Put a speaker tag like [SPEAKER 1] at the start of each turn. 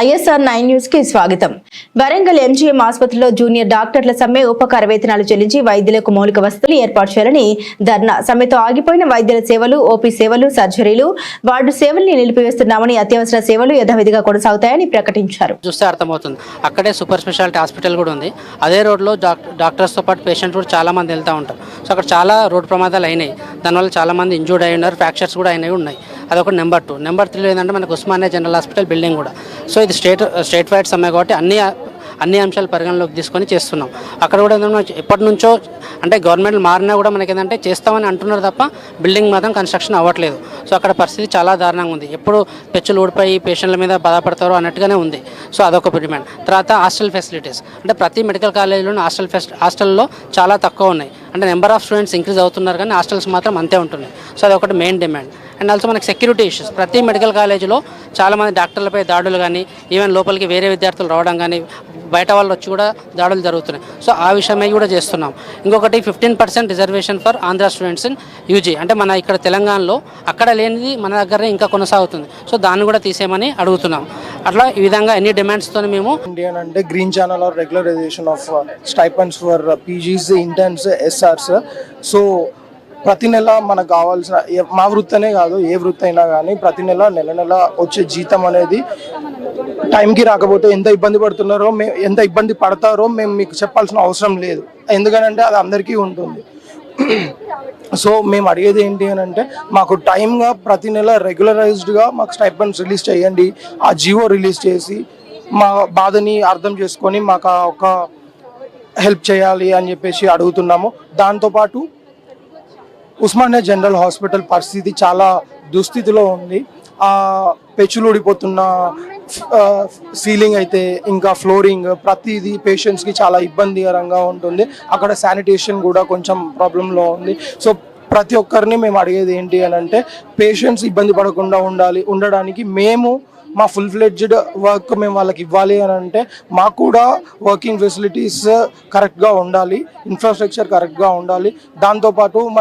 [SPEAKER 1] ISR nine న్యూస్కి స్వాగతం. Warangal MGM ఆసుపత్రిలో జూనియర్ డాక్టర్ల సమ్మె ఉపకార వేతనాలు చెల్లించి వైద్యులకు మౌలిక వసతులు ఏర్పాటు చేయాలని ధర్నా. సమ్మెతో ఆగిపోయిన వైద్యుల సేవలు ఓపీ సేవలు సర్జరీలు వార్డు సేవల్ని నిలిపివేస్తున్నామని అత్యవసర సేవలు యథావిధిగా కొనసాగుతాయని ప్రకటించారు.
[SPEAKER 2] చూస్తే అర్థమవుతుంది. అక్కడే సూపర్ స్పెషాలిటీ హాస్పిటల్ కూడా ఉంది. అదే రోడ్లో డాక్ డాక్టర్స్తో పాటు పేషెంట్ కూడా చాలా మంది వెళ్తూ ఉంటారు. సో అక్కడ చాలా రోడ్ ప్రమాదాలు అయినాయి. దానివల్ల చాలా మంది ఇంజూర్డ్ అయి ఉన్నారు ఫ్రాక్చర్స్ కూడా అయినవి ఉన్నాయి. అదొక నెంబర్ టూ నెంబర్ త్రీ ఏంటంటే మనకు ఉస్మానియా జనరల్ హాస్పిటల్ బిల్డింగ్ కూడా. సో ఇది స్టేట్ స్టేట్ వైడ్ సమ్మె కాబట్టి అన్ని అన్ని అంశాలు పరిగణలోకి తీసుకొని చేస్తున్నాం. అక్కడ కూడా ఏంటంటే ఎప్పటి నుంచో అంటే గవర్నమెంట్ మారినా కూడా మనకి ఏంటంటే చేస్తామని అంటున్నారు తప్ప బిల్డింగ్ మాత్రం కన్స్ట్రక్షన్ అవ్వట్లేదు. సో అక్కడ పరిస్థితి చాలా దారుణంగా ఉంది. ఎప్పుడు పెచ్చులు ఊడిపోయి పేషెంట్ల మీద బాధపడతారో అన్నట్టుగానే ఉంది. సో అదొక డిమాండ్ తర్వాత హాస్టల్ ఫెసిలిటీస్ అంటే ప్రతి మెడికల్ కాలేజీలోనూ హాస్టల్ ఫెస్ హాస్టల్లో చాలా తక్కువ ఉన్నాయి. అంటే నెంబర్ ఆఫ్ స్టూడెంట్స్ ఇంక్రీజ్ అవుతున్నారు కానీ హాస్టల్స్ మాత్రం అంతే ఉంటున్నాయి. సో అది ఒకటి మెయిన్ డిమాండ్ అండ్ ఆల్సో మనకి సెక్యూరిటీ ఇష్యూస్ ప్రతి మెడికల్ కాలేజీలో చాలామంది డాక్టర్లపై దాడులు కానీ ఈవెన్ లోపలికి వేరే విద్యార్థులు రావడం కానీ బయట వాళ్ళు వచ్చి కూడా దాడులు జరుగుతున్నాయి. సో ఆ విషయమై కూడా చేస్తున్నాం. ఇంకొకటి fifteen percent reservation for Andhra students in UG అంటే మన ఇక్కడ తెలంగాణలో అక్కడ లేనిది మన దగ్గరనే ఇంకా కొనసాగుతుంది. సో దాన్ని కూడా తీసేయమని అడుగుతున్నాం. అట్లా ఈ విధంగా ఎన్ని డిమాండ్స్తో మేము
[SPEAKER 3] ఇండియన్ అంటే green channel or regularisation of stipends for PGs interns SRs so ప్రతి నెల మనకు కావాల్సిన మా వృత్తి అనే కాదు ఏ వృత్తి అయినా కానీ ప్రతి నెల నెల నెల వచ్చే జీతం అనేది టైంకి రాకపోతే ఎంత ఇబ్బంది పడుతున్నారో మేము ఎంత ఇబ్బంది పడతారో మేము మీకు చెప్పాల్సిన అవసరం లేదు. ఎందుకనంటే అది అందరికీ ఉంటుంది. సో మేము అడిగేది ఏంటి అని అంటే మాకు టైంగా ప్రతి నెల రెగ్యులరైజ్డ్గా మాకు స్టైపెండ్స్ రిలీజ్ చేయండి. ఆ జియో రిలీజ్ చేసి మా బాధని అర్థం చేసుకొని మాకు ఒక హెల్ప్ చేయాలి అని చెప్పేసి అడుగుతున్నాము. దాంతోపాటు ఉస్మానియా జనరల్ హాస్పిటల్ పరిస్థితి చాలా దుస్థితిలో ఉంది. ఆ పెచ్చులు ఊడిపోతున్న సీలింగ్ అయితే ఇంకా ఫ్లోరింగ్ ప్రతిదీ పేషెంట్స్కి చాలా ఇబ్బందికరంగా ఉంటుంది. అక్కడ శానిటేషన్ కూడా కొంచెం ప్రాబ్లంలో ఉంది. సో ప్రతి ఒక్కరిని మేము అడిగేది ఏంటి అని అంటే పేషెంట్స్ ఇబ్బంది పడకుండా ఉండాలి. ఉండడానికి మేము మా ఫుల్ ఫ్లెడ్జ్డ్ వర్క్ మేము వాళ్ళకి ఇవ్వాలి అని అంటే మాకు కూడా వర్కింగ్ ఫెసిలిటీస్ కరెక్ట్గా ఉండాలి. ఇన్ఫ్రాస్ట్రక్చర్ కరెక్ట్గా ఉండాలి. దాంతోపాటు మన